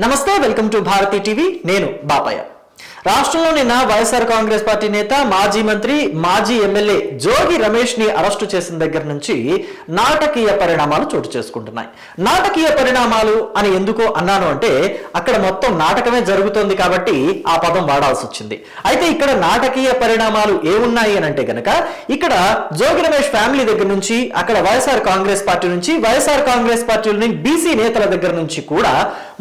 నమస్తే welcome to Bharati TV. నేను బాపయ్య. రాష్ట్రంలోని నా వైఎస్ఆర్ కాంగ్రెస్ పార్టీ నేత మాజీ మంత్రి మాజీ ఎమ్మెల్యే జోగి రమేష్ని అరెస్టు చేసిన దగ్గర నుంచి నాటకీయ పరిణామాలు చోటు చేసుకుంటున్నాయి. నాటకీయ పరిణామాలు అని ఎందుకు అన్నాను అంటే అక్కడ మొత్తం నాటకమే జరుగుతోంది కాబట్టి ఆ పదం వాడాల్సి వచ్చింది. అయితే ఇక్కడ నాటకీయ పరిణామాలు ఏమున్నాయి అని అంటే గనక ఇక్కడ జోగి రమేష్ ఫ్యామిలీ దగ్గర నుంచి అక్కడ వైఎస్ఆర్ కాంగ్రెస్ పార్టీ నుంచి వైఎస్ఆర్ కాంగ్రెస్ పార్టీలోని బీసీ నేతల దగ్గర నుంచి కూడా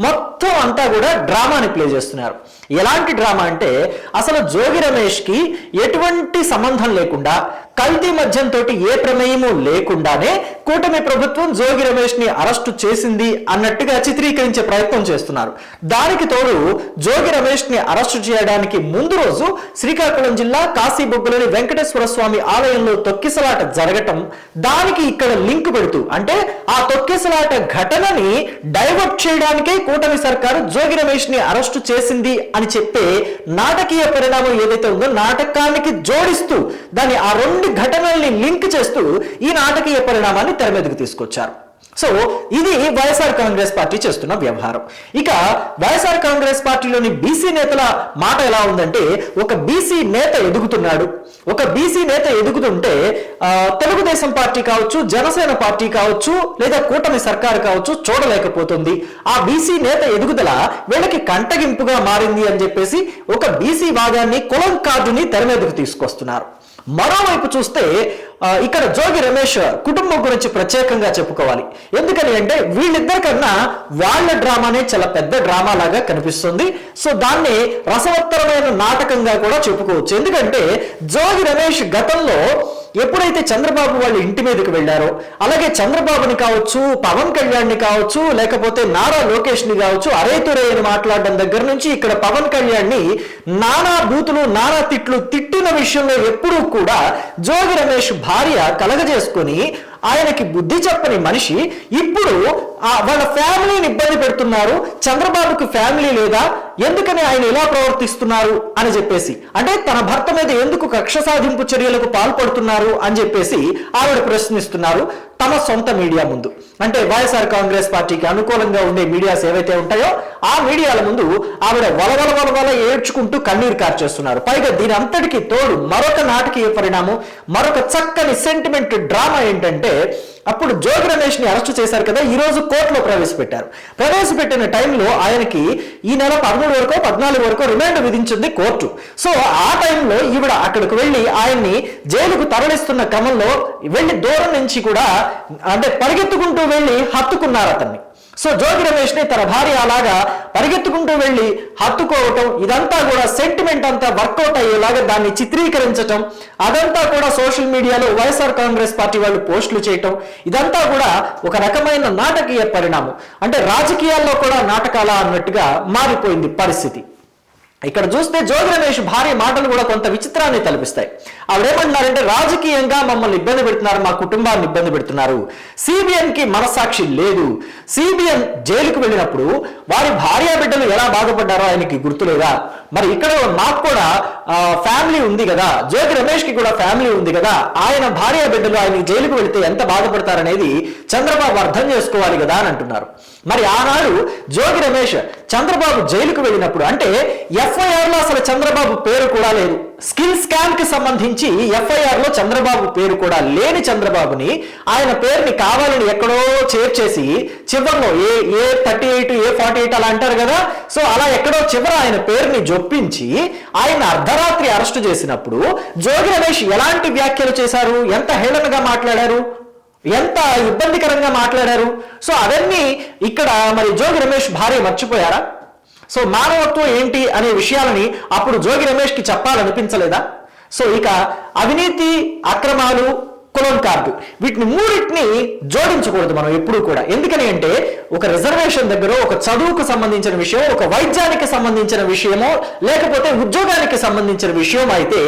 మొత్తం అంతా కూడా డ్రామాని ప్లే చేస్తున్నారు. ఎలాంటి డ్రామా అంటే అసలు జోగి రమేష్కి ఎటువంటి సంబంధం లేకుండా కల్తీ మద్యంతో ఏ ప్రమేయము లేకుండానే కూటమి ప్రభుత్వం జోగి రమేష్ని అరెస్టు చేసింది అన్నట్టుగా చిత్రీకరించే ప్రయత్నం చేస్తున్నారు. దానికి తోడు జోగి రమేష్ని అరెస్టు చేయడానికి ముందు రోజు శ్రీకాకుళం జిల్లా కాశీబొగ్గులోని వెంకటేశ్వర స్వామి ఆలయంలో తొక్కిసలాట జరగటం దానికి ఇక్కడ లింక్ పెడుతూ అంటే ఆ తొక్కిసలాట ఘటనని డైవర్ట్ చేయడానికే కూటమి సర్కారు జోగి రమేష్ని అరెస్టు చేసింది అని చెప్పే నాటకీయ పరిణామం ఏదైతే ఉందో నాటకానికి జోడిస్తూ దాన్ని ఆ రెండు ఘటనల్ని లింక్ చేస్తూ ఈ నాటకీయ పరిణామాన్ని తెర మీదకు తీసుకొచ్చారు. సో ఇది వైఎస్ఆర్ కాంగ్రెస్ పార్టీ చేస్తున్న వ్యవహారం. ఇక వైఎస్ఆర్ కాంగ్రెస్ పార్టీలోని బీసీ నేతల మాట ఎలా ఉందంటే ఒక బీసీ నేత ఎదుగుతున్నాడు. ఒక బీసీ నేత ఎదుగుతుంటే ఆ, తెలుగుదేశం పార్టీ కావచ్చు జనసేన పార్టీ కావచ్చు లేదా కూటమి సర్కారు కావచ్చు చూడలేకపోతుంది. ఆ బీసీ నేత ఎదుగుదల వీళ్ళకి కంటగింపుగా మారింది అని చెప్పేసి ఒక బీసీ వాదాన్ని కులం కార్డుని తెర మీదకు తీసుకొస్తున్నారు. మరోవైపు చూస్తే ఇక్కడ జోగి రమేష్ కుటుంబం గురించి ప్రత్యేకంగా చెప్పుకోవాలి. ఎందుకని అంటే వీళ్ళిద్దరికన్నా వాళ్ళ డ్రామానే చాలా పెద్ద డ్రామా లాగా కనిపిస్తుంది. సో దాన్ని రసవత్తరమైన నాటకంగా కూడా చెప్పుకోవచ్చు. ఎందుకంటే జోగి రమేష్ గతంలో ఎప్పుడైతే చంద్రబాబు వాళ్ళు ఇంటి మీదకి వెళ్ళారో అలాగే చంద్రబాబుని కావచ్చు పవన్ కళ్యాణ్ని కావచ్చు లేకపోతే నారా లోకేష్ని కావచ్చు అరేతురే అని మాట్లాడడం దగ్గర నుంచి ఇక్కడ పవన్ కళ్యాణ్ని నానా బూతులు నానా తిట్లు తిట్టిన విషయంలో ఎప్పుడూ కూడా జోగి రమేష్ భార్య కలగజేసుకొని ఆయనకి బుద్ధి చెప్పని మనిషి ఇప్పుడు వాళ్ళ ఫ్యామిలీని ఇబ్బంది పెడుతున్నారు. చంద్రబాబుకు ఫ్యామిలీ లేదా? ఎందుకని ఆయన ఇలా ప్రవర్తిస్తున్నారు? అని చెప్పేసి. అంటే తన భర్త మీద ఎందుకు కక్ష సాధింపు చర్యలకు పాల్పడుతున్నారు? అని చెప్పేసి ఆవిడ ప్రశ్నిస్తున్నారు తమ సొంత మీడియా ముందు. అంటే వైఎస్ఆర్ కాంగ్రెస్ పార్టీకి అనుకూలంగా ఉండే మీడియాస్ ఏవైతే ఉంటాయో ఆ మీడియాల ముందు ఆవిడ వలవల వలవల ఏడ్చుకుంటూ కన్నీరు కార్చేస్తున్నారు. పైగా దీని అంతటికి తోడు మరొక నాటకీయ పరిణామం మరొక చక్కని సెంటిమెంట్ డ్రామా ఏంటంటే అప్పుడు జోగి రమేష్ని అరెస్ట్ చేశారు కదా ఈ రోజు కోర్టులో ప్రవేశపెట్టారు. ప్రవేశపెట్టిన టైంలో ఆయనకి ఈ నెల పదమూడు వరకు పద్నాలుగు వరకు రిమాండ్ విధించింది కోర్టు. సో ఆ టైంలో ఈవిడ అక్కడికి వెళ్ళి ఆయన్ని జైలుకు తరలిస్తున్న క్రమంలో వెళ్ళి దూరం నుంచి కూడా అంటే పరిగెత్తుకుంటూ వెళ్ళి హత్తుకున్నారు అతన్ని. సో జోగి రమేష్ని తన భార్య అలాగా పరిగెత్తుకుంటూ వెళ్ళి హత్తుకోవటం ఇదంతా కూడా సెంటిమెంట్ అంతా వర్కౌట్ అయ్యేలాగా దాన్ని చిత్రీకరించటం అదంతా కూడా సోషల్ మీడియాలో వైఎస్ఆర్ కాంగ్రెస్ పార్టీ వాళ్ళు పోస్టులు చేయటం ఇదంతా కూడా ఒక రకమైన నాటకీయ పరిణామం. అంటే రాజకీయాల్లో కూడా నాటకాల అన్నట్టుగా మారిపోయింది పరిస్థితి. ఇక్కడ చూస్తే జోగి రమేష్ భార్య మాటలు కూడా కొంత విచిత్రాన్ని తలపిస్తాయి. ఆవిడేమంటున్నారంటే రాజకీయంగా మమ్మల్ని ఇబ్బంది పెడుతున్నారు మా కుటుంబాన్ని ఇబ్బంది పెడుతున్నారు. సిబిఎన్కి కి లేదు. సిబిఎన్ జైలుకు వెళ్ళినప్పుడు వారి భార్య బిడ్డలు ఎలా బాధపడ్డారో ఆయనకి గుర్తులేదా మరి ఇక్కడ నాకు కూడా ఫ్యామిలీ ఉంది కదా. జోగి రమేష్కి కూడా ఫ్యామిలీ ఉంది కదా. ఆయన భార్య బిడ్డలు ఆయన జైలుకు వెళితే ఎంత బాధపడతారనేది చంద్రబాబు అర్థం చేసుకోవాలి కదా అని అంటున్నారు. మరి ఆనాడు జోగి రమేష్ చంద్రబాబు జైలుకు వెళ్ళినప్పుడు అంటే ఎఫ్ఐఆర్లో అసలు చంద్రబాబు పేరు కూడా లేదు. స్కిల్ స్కామ్కి సంబంధించి ఎఫ్ఐఆర్లో చంద్రబాబు పేరు కూడా లేని చంద్రబాబుని ఆయన పేరుని కావాలని ఎక్కడో చేర్చేసి చివరిలో A A thirty eight A forty eight అలా అంటారు కదా? సో అలా ఎక్కడో చివర ఆయన పేరుని జొప్పించి ఆయన అర్ధరాత్రి అరెస్టు చేసినప్పుడు జోగి రమేష్ ఎలాంటి వ్యాఖ్యలు చేశారు? ఎంత హేళనగా మాట్లాడారు? ఎంత ఇబ్బందికరంగా మాట్లాడారు? సో అవన్నీ ఇక్కడ మరి జోగి రమేష్ భార్య మర్చిపోయారా? సో మానవత్వం ఏంటి అనే విషయాలని అప్పుడు జోగి రమేష్కి చెప్పాలనిపించలేదా? సో ఇక అవినీతి అక్రమాలు కులం కార్డు వీటిని మూడింటిని జోడించకూడదు మనం ఎప్పుడూ కూడా. ఎందుకని అంటే ఒక రిజర్వేషన్ దగ్గర ఒక చదువుకు సంబంధించిన విషయం ఒక వైద్యానికి సంబంధించిన విషయమో లేకపోతే ఉద్యోగానికి సంబంధించిన విషయం అయితే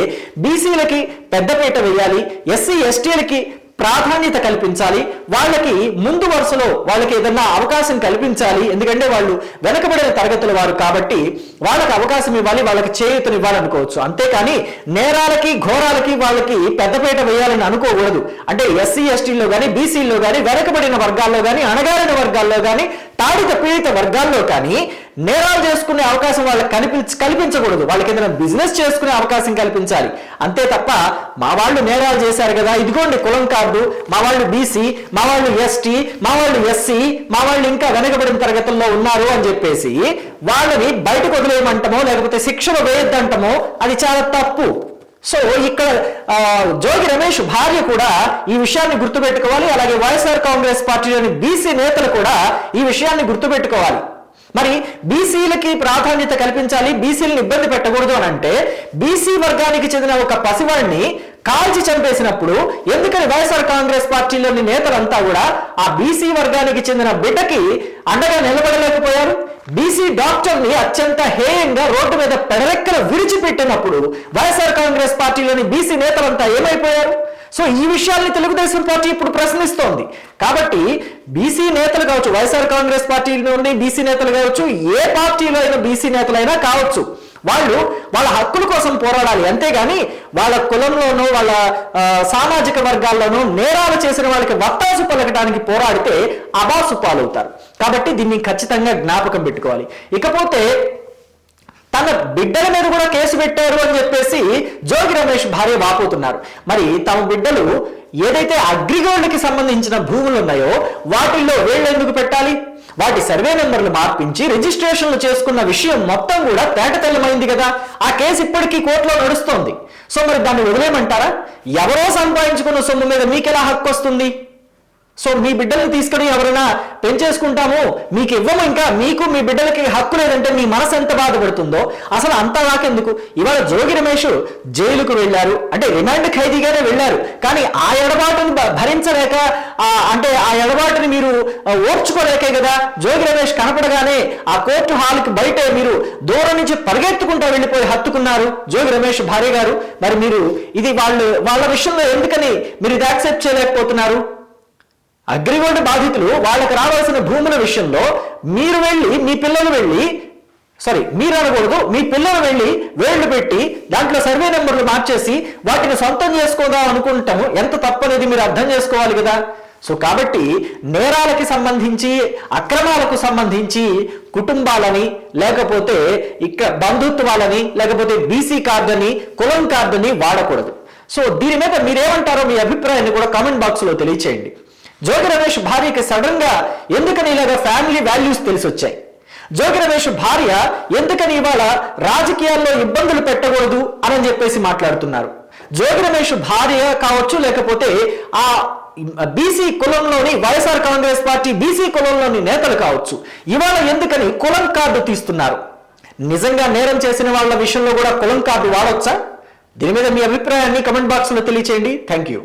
బీసీలకి పెద్దపీట వేయాలి ఎస్సీ ఎస్టీలకి ప్రాధాన్యత కల్పించాలి. వాళ్ళకి ముందు వరుసలో వాళ్ళకి ఏదన్నా అవకాశం కల్పించాలి. ఎందుకంటే వాళ్ళు వెనకబడిన తరగతుల వారు కాబట్టి వాళ్ళకి అవకాశం ఇవ్వాలి వాళ్ళకి చేయూతను ఇవ్వాలనుకోవచ్చు. అంతేకాని నేరాలకి ఘోరాలకి వాళ్ళకి పెద్దపేట వేయాలని అనుకోకూడదు. అంటే ఎస్సీ ఎస్టీల్లో కానీ బీసీల్లో కానీ వెనకబడిన వర్గాల్లో కానీ అణగారిన వర్గాల్లో కానీ తాడిత పీడిత వర్గాల్లో కానీ నేరాలు చేసుకునే అవకాశం వాళ్ళకి కనిపించ కల్పించకూడదు. వాళ్ళకి ఏదైనా బిజినెస్ చేసుకునే అవకాశం కల్పించాలి. అంతే తప్ప మా వాళ్ళు నేరాలు చేశారు కదా ఇదిగోండి కులం కార్డు మా వాళ్ళు బీసీ మా వాళ్ళు ఎస్టీ మా వాళ్ళు ఎస్సీ మా వాళ్ళు ఇంకా వెనకబడిన తరగతుల్లో ఉన్నారు అని చెప్పేసి వాళ్ళని బయటకు వదిలేయమంటమో లేకపోతే శిక్షణ వేయొద్దంటమో అది చాలా తప్పు. సో ఇక్కడ ఆ, జోగి రమేష్ భార్య కూడా ఈ విషయాన్ని గుర్తుపెట్టుకోవాలి. అలాగే వైఎస్ఆర్ కాంగ్రెస్ పార్టీలోని బీసీ నేతలు కూడా ఈ విషయాన్ని గుర్తుపెట్టుకోవాలి. మరి బీసీలకి ప్రాధాన్యత కల్పించాలి బీసీలను ఇబ్బంది పెట్టకూడదు అని అంటే బీసీ వర్గానికి చెందిన ఒక పసివాడిని కాల్చి చంపేసినప్పుడు ఎందుకని వైఎస్ఆర్ కాంగ్రెస్ పార్టీలోని నేతలంతా కూడా ఆ బీసీ వర్గానికి చెందిన బిడ్డకి అండగా నిలబడలేకపోయారు? బీసీ డాక్టర్ని అత్యంత హేయంగా రోడ్డు మీద పెడరెక్కలు విరిచిపెట్టినప్పుడు వైఎస్ఆర్ కాంగ్రెస్ పార్టీలోని బీసీ నేతలంతా ఏమైపోయారు? సో ఈ విషయాల్ని తెలుగుదేశం పార్టీ ఇప్పుడు ప్రశ్నిస్తోంది. కాబట్టి బీసీ నేతలు కావచ్చు వైఎస్ఆర్ కాంగ్రెస్ పార్టీ నుండి బీసీ నేతలు కావచ్చు ఏ పార్టీలో అయినా బీసీ నేతలైనా కావచ్చు. వాళ్ళు వాళ్ళ హక్కుల కోసం పోరాడాలి. అంతేగాని వాళ్ళ కులంలోనూ వాళ్ళ సామాజిక వర్గాల్లోనూ నేరాలు చేసిన వాళ్ళకి వత్తాసు పలకడానికి పోరాడితే అబాసు పాలవుతారు. కాబట్టి దీన్ని ఖచ్చితంగా జ్ఞాపకం పెట్టుకోవాలి. ఇకపోతే తన బిడ్డల మీద కూడా కేసు పెట్టారు అని చెప్పేసి జోగి రమేష్ భార్య వాపోతున్నారు. మరి తమ బిడ్డలు ఏదైతే అగ్రిగోల్డ్కి సంబంధించిన భూములు ఉన్నాయో వాటిల్లో వేళ్ళు ఎందుకు పెట్టాలి? వాటి సర్వే నెంబర్లు మార్పించి రిజిస్ట్రేషన్లు చేసుకున్న విషయం మొత్తం కూడా తేటతెల్లమైంది కదా. ఆ కేసు ఇప్పటికీ కోర్టులో నడుస్తోంది. సో మరి దాన్ని వదిలేయమంటారా? ఎవరో సంపాదించుకున్న సొమ్ము మీద మీకెలా హక్కు వస్తుంది? సో మీ బిడ్డల్ని తీసుకుని ఎవరైనా పెంచేసుకుంటాము మీకు ఇవ్వము ఇంకా మీకు మీ బిడ్డలకి హక్కు లేదంటే మీ మనసు ఎంత బాధపడుతుందో అసలు అంతా నాకెందుకు? ఇవాళ జోగి రమేష్ జైలుకు వెళ్ళారు అంటే రిమాండ్ ఖైదీగానే వెళ్ళారు కానీ ఆ ఎడబాటును భ- భరించలేక అంటే ఆ ఎడబాటుని మీరు ఓర్చుకోలేకే కదా? జోగి రమేష్ కనపడగానే ఆ కోర్టు హాల్కి బయట మీరు దూరం నుంచి పరిగెత్తుకుంటూ వెళ్ళిపోయి హత్తుకున్నారు జోగి రమేష్ భార్య గారు. మరి మీరు ఇది వాళ్ళు వాళ్ళ విషయంలో ఎందుకని మీరు ఇది యాక్సెప్ట్ చేయలేకపోతున్నారు? అగ్రిగోల్డ్ బాధితులు వాళ్ళకి రావాల్సిన భూముల విషయంలో మీరు వెళ్ళి మీ పిల్లలు వెళ్ళి సారీ మీరు అనకూడదు మీ పిల్లలు వెళ్ళి వేళ్ళు పెట్టి దాంట్లో సర్వే నెంబర్లు మార్చేసి వాటిని సొంతం చేసుకోదాం అనుకుంటాము. ఎంత తప్పనేది మీరు అర్థం చేసుకోవాలి కదా. సో కాబట్టి నేరాలకి సంబంధించి అక్రమాలకు సంబంధించి కుటుంబాలని లేకపోతే ఇక్కడ బంధుత్వాలని లేకపోతే బీసీ కార్డుని కులం కార్డుని వాడకూడదు. సో దీని మీద మీరేమంటారో మీ అభిప్రాయాన్ని కూడా కామెంట్ బాక్స్లో తెలియచేయండి. జోగి రమేష్ భార్యకి సడన్గా ఎందుకని ఇలాగ ఫ్యామిలీ వాల్యూస్ తెలిసి వచ్చాయి జోగి రమేష్ భార్య ఎందుకని ఇవాళ రాజకీయాల్లో ఇబ్బందులు పెట్టకూడదు అని చెప్పేసి మాట్లాడుతున్నారు. జోగి రమేష్ భార్య కావచ్చు లేకపోతే ఆ బీసీ కులంలోని వైఎస్ఆర్ కాంగ్రెస్ పార్టీ బీసీ కులంలోని నేతలు కావచ్చు. ఇవాళ ఎందుకని కులం కార్డు తీస్తున్నారు? నిజంగా నేరం చేసిన వాళ్ళ విషయంలో కూడా కులం కార్డు వాడొచ్చా? దీని మీద మీ అభిప్రాయాన్ని కమెంట్ బాక్స్లో తెలియచేయండి. Thank you